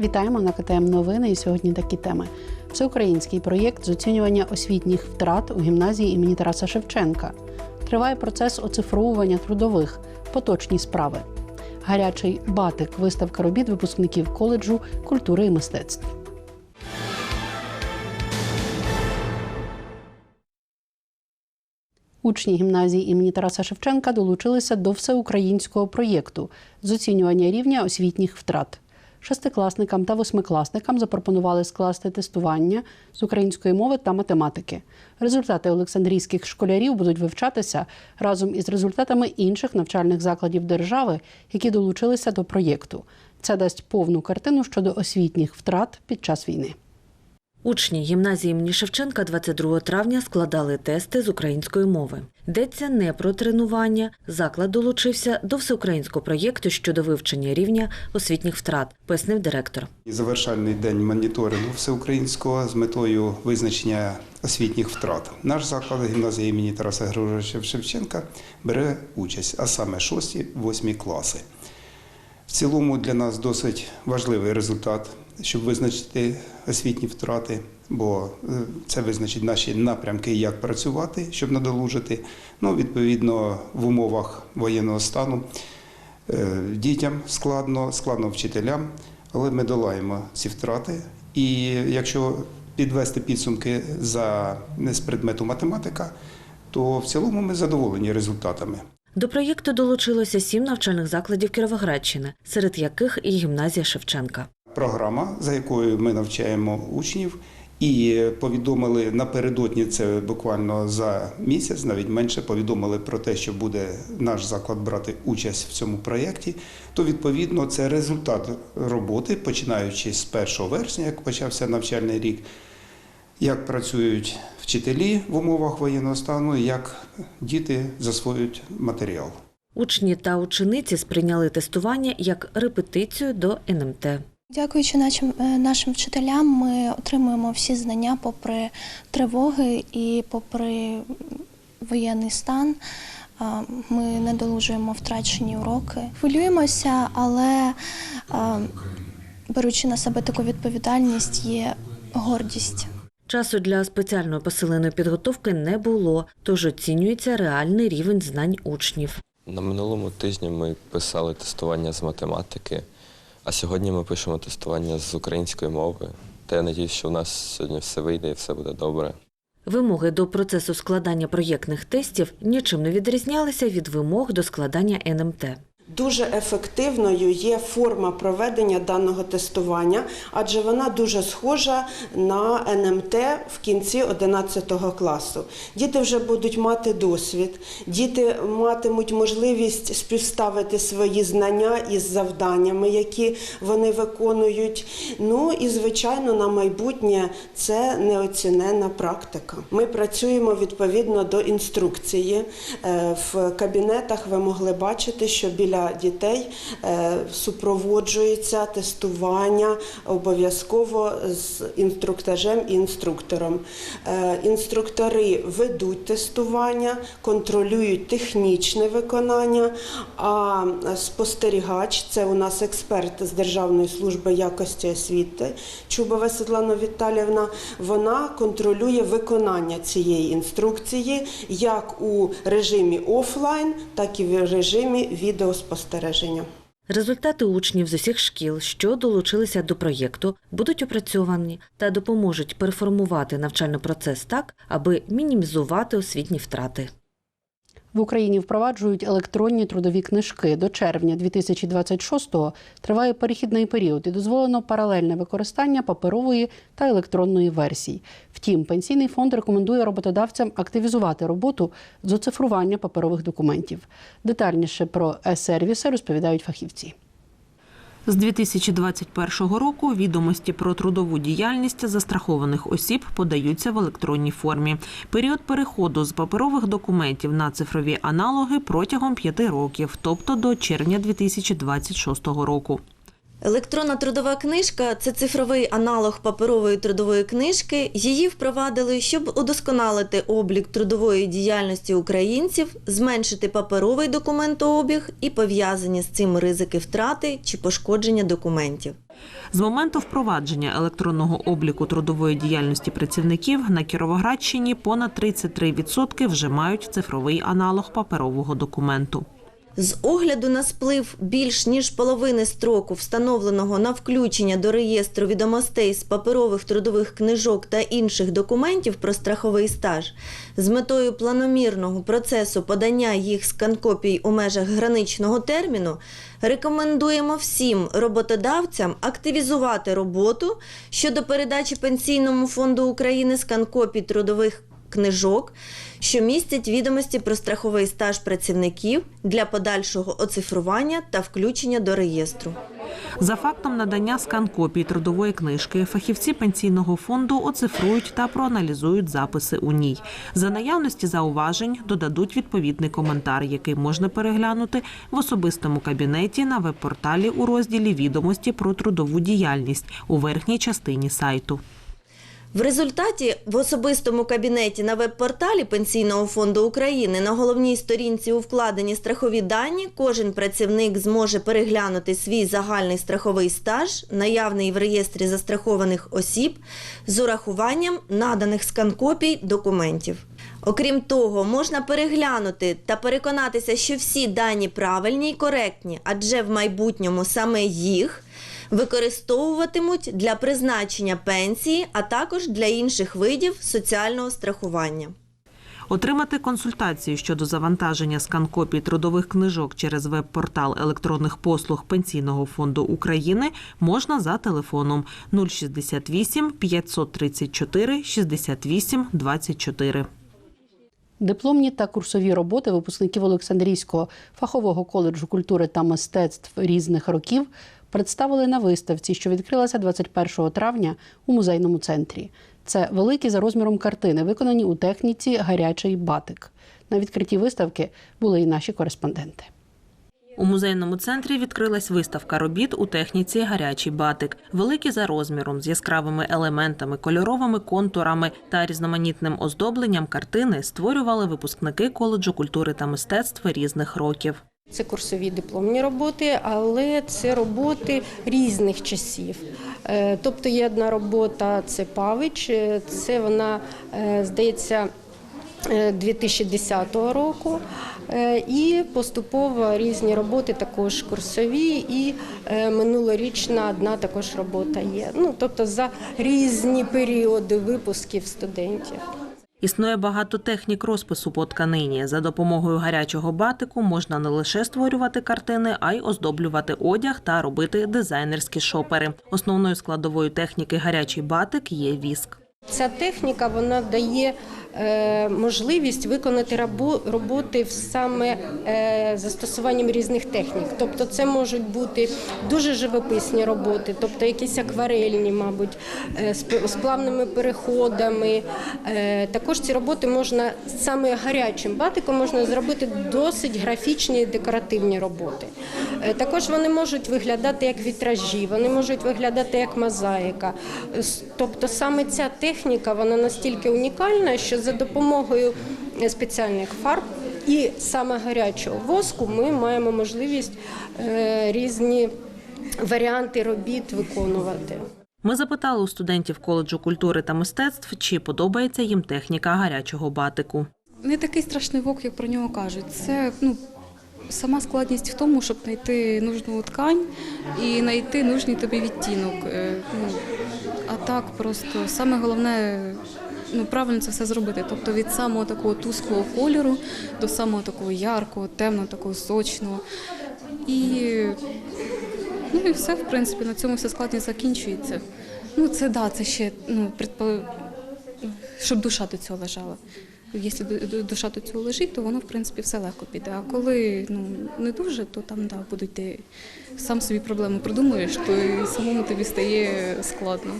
Вітаємо на КТМ Новини. І сьогодні такі теми: всеукраїнський проєкт з оцінювання освітніх втрат у гімназії імені Тараса Шевченка. Триває процес оцифровування трудових, поточні справи. Гарячий батик виставка робіт випускників коледжу культури і мистецтв. Учні гімназії імені Тараса Шевченка долучилися до всеукраїнського проєкту з оцінювання рівня освітніх втрат. Шестикласникам та восьмикласникам запропонували скласти тестування з української мови та математики. Результати олександрійських школярів будуть вивчатися разом із результатами інших навчальних закладів держави, які долучилися до проєкту. Це дасть повну картину щодо освітніх втрат під час війни. Учні гімназії імені Шевченка 22 травня складали тести з української мови. Йдеться не про тренування. Заклад долучився до всеукраїнського проєкту щодо вивчення рівня освітніх втрат, пояснив директор. Завершальний день моніторингу всеукраїнського з метою визначення освітніх втрат. Наш заклад гімназія імені Тараса Григоровича Шевченка бере участь, а саме 6-8 класи. В цілому для нас досить важливий результат, щоб визначити освітні втрати, бо е, це визначить наші напрямки, як працювати, щоб надолужити. Ну, відповідно, в умовах воєнного стану Е, Дітям складно, складно вчителям, але ми долаємо ці втрати. І якщо підвести підсумки за з предмету математика, то в цілому ми задоволені результатами. До проєкту долучилося сім навчальних закладів Кіровоградщини, серед яких і гімназія Шевченка. Програма, за якою ми навчаємо учнів, і повідомили напередодні це буквально за місяць, навіть менше повідомили про те, що буде наш заклад брати участь в цьому проєкті. То відповідно це результат роботи, починаючи з 1 вересня, як почався навчальний рік. Як працюють вчителі в умовах воєнного стану, як діти засвоюють матеріал. Учні та учениці сприйняли тестування як репетицію до НМТ. Дякуючи нашим, е, нашим вчителям, ми отримуємо всі знання попри тривоги і попри воєнний стан. Ми надолужуємо втрачені уроки. Хвилюємося, але беручи на себе таку відповідальність, є гордість. Часу для спеціальної посиленої підготовки не було, тож оцінюється реальний рівень знань учнів. На минулому тижні ми писали тестування з математики, а сьогодні ми пишемо тестування з української мови. Та я надіюсь, що у нас сьогодні все вийде і все буде добре. Вимоги до процесу складання проєктних тестів нічим не відрізнялися від вимог до складання НМТ. Дуже ефективною є форма проведення даного тестування, адже вона дуже схожа на НМТ в кінці 11 класу. Діти вже будуть мати досвід, діти матимуть можливість співставити свої знання із завданнями, які вони виконують. Ну і звичайно, на майбутнє це неоцінена практика. Ми працюємо відповідно до інструкції. Е, В кабінетах ви могли бачити, що біля дітей е, супроводжується тестування обов'язково з інструктажем і інструктором. Е, Інструктори ведуть тестування, контролюють технічне виконання, а спостерігач це у нас експерт з Державної служби якості освіти Чубова Світлана Віталіївна. Вона контролює виконання цієї інструкції як у режимі офлайн, так і в режимі відеоспостереження. Результати учнів з усіх шкіл, що долучилися до проєкту, будуть опрацьовані та допоможуть переформувати навчальний процес так, аби мінімізувати освітні втрати. В Україні впроваджують електронні трудові книжки. До червня 2026-го триває перехідний період і дозволено паралельне використання паперової та електронної версій. Втім, пенсійний фонд рекомендує роботодавцям активізувати роботу з оцифрування паперових документів. Детальніше про е-сервіси розповідають фахівці. З 2021 року відомості про трудову діяльність застрахованих осіб подаються в електронній формі. Період переходу з паперових документів на цифрові аналоги протягом п'яти років, тобто до червня 2026 року. Електронна трудова книжка це цифровий аналог паперової трудової книжки. Її впровадили, щоб удосконалити облік трудової діяльності українців, зменшити паперовий документообіг і пов'язані з цим ризики втрати чи пошкодження документів. З моменту впровадження електронного обліку трудової діяльності працівників на Кіровоградщині понад 33% вже мають цифровий аналог паперового документу. З огляду на сплив більш ніж половини строку, встановленого на включення до реєстру відомостей з паперових трудових книжок та інших документів про страховий стаж, з метою планомірного процесу подання їх сканкопій у межах граничного терміну, рекомендуємо всім роботодавцям активізувати роботу щодо передачі Пенсійному фонду України сканкопій трудових книжок, що містять відомості про страховий стаж працівників для подальшого оцифрування та включення до реєстру. За фактом надання скан-копій трудової книжки фахівці пенсійного фонду оцифрують та проаналізують записи у ній. За наявності зауважень додадуть відповідний коментар, який можна переглянути в особистому кабінеті на веб-порталі у розділі Відомості про трудову діяльність у верхній частині сайту. В результаті в особистому кабінеті на веб-порталі Пенсійного фонду України на головній сторінці у вкладені страхові дані кожен працівник зможе переглянути свій загальний страховий стаж, наявний в реєстрі застрахованих осіб, з урахуванням наданих скан-копій документів. Окрім того, можна переглянути та переконатися, що всі дані правильні й коректні, адже в майбутньому саме їх використовуватимуть для призначення пенсії, а також для інших видів соціального страхування. Отримати консультацію щодо завантаження скан-копій трудових книжок через веб-портал електронних послуг Пенсійного фонду України можна за телефоном 068 534 68 24. Дипломні та курсові роботи випускників Олександрійського фахового коледжу культури та мистецтв різних років представили на виставці, що відкрилася 21 травня у музейному центрі. Це великі за розміром картини, виконані у техніці гарячий батик. На відкритті виставки були і наші кореспонденти. У музейному центрі відкрилась виставка робіт у техніці гарячий батик. Великі за розміром з яскравими елементами, кольоровими контурами та різноманітним оздобленням картини створювали випускники коледжу культури та мистецтв різних років. Це курсові дипломні роботи, але це роботи різних часів. Е, Тобто є одна робота, це Павич, е, це вона, е, здається, е, 2010 року. Е, І поступово різні роботи також курсові, і е, минулорічна одна також робота є. Ну, тобто за різні періоди випусків студентів. Існує багато технік розпису по тканині. За допомогою гарячого батику можна не лише створювати картини, а й оздоблювати одяг та робити дизайнерські шопери. Основною складовою техніки гарячий батик є віск. Ця техніка вона дає можливість виконати роботи саме е, застосуванням різних технік. Тобто, це можуть бути дуже живописні роботи, тобто якісь акварельні, мабуть, е, з плавними переходами. Е, також ці роботи можна саме гарячим батиком можна зробити досить графічні декоративні роботи. Е, Також вони можуть виглядати як вітражі, вони можуть виглядати як мозаїка. Тобто саме ця техніка вона настільки унікальна, що за допомогою е, спеціальних фарб і саме гарячого воску ми маємо можливість е, різні варіанти робіт виконувати. Ми запитали у студентів коледжу культури та мистецтв, чи подобається їм техніка гарячого батику. не такий страшний вок, як про нього кажуть. Це ну, сама складність в тому, щоб знайти нужну ткань і знайти нужний тобі відтінок. Е, Ну, а так просто саме головне ну, правильно це все зробити. Тобто від самого такого тусклого кольору до самого такого яркого, темного, такого сочного. І, ну, і все, в принципі, на цьому вся складність закінчується. Ну, це да, це ще ну, предпо... щоб душа до цього лежала. Якщо ду- ду- душа до цього лежить, то воно в принципі все легко піде. А коли ну не дуже, то там да, будуть ти сам собі проблеми придумуєш, то і самому тобі стає складно.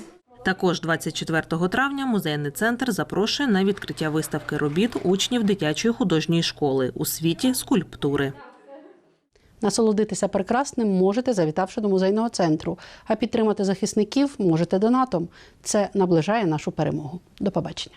Також 24 травня музейний центр запрошує на відкриття виставки робіт учнів дитячої художньої школи у світі скульптури. Насолодитися прекрасним можете, завітавши до музейного центру. А підтримати захисників можете донатом. Це наближає нашу перемогу. До побачення.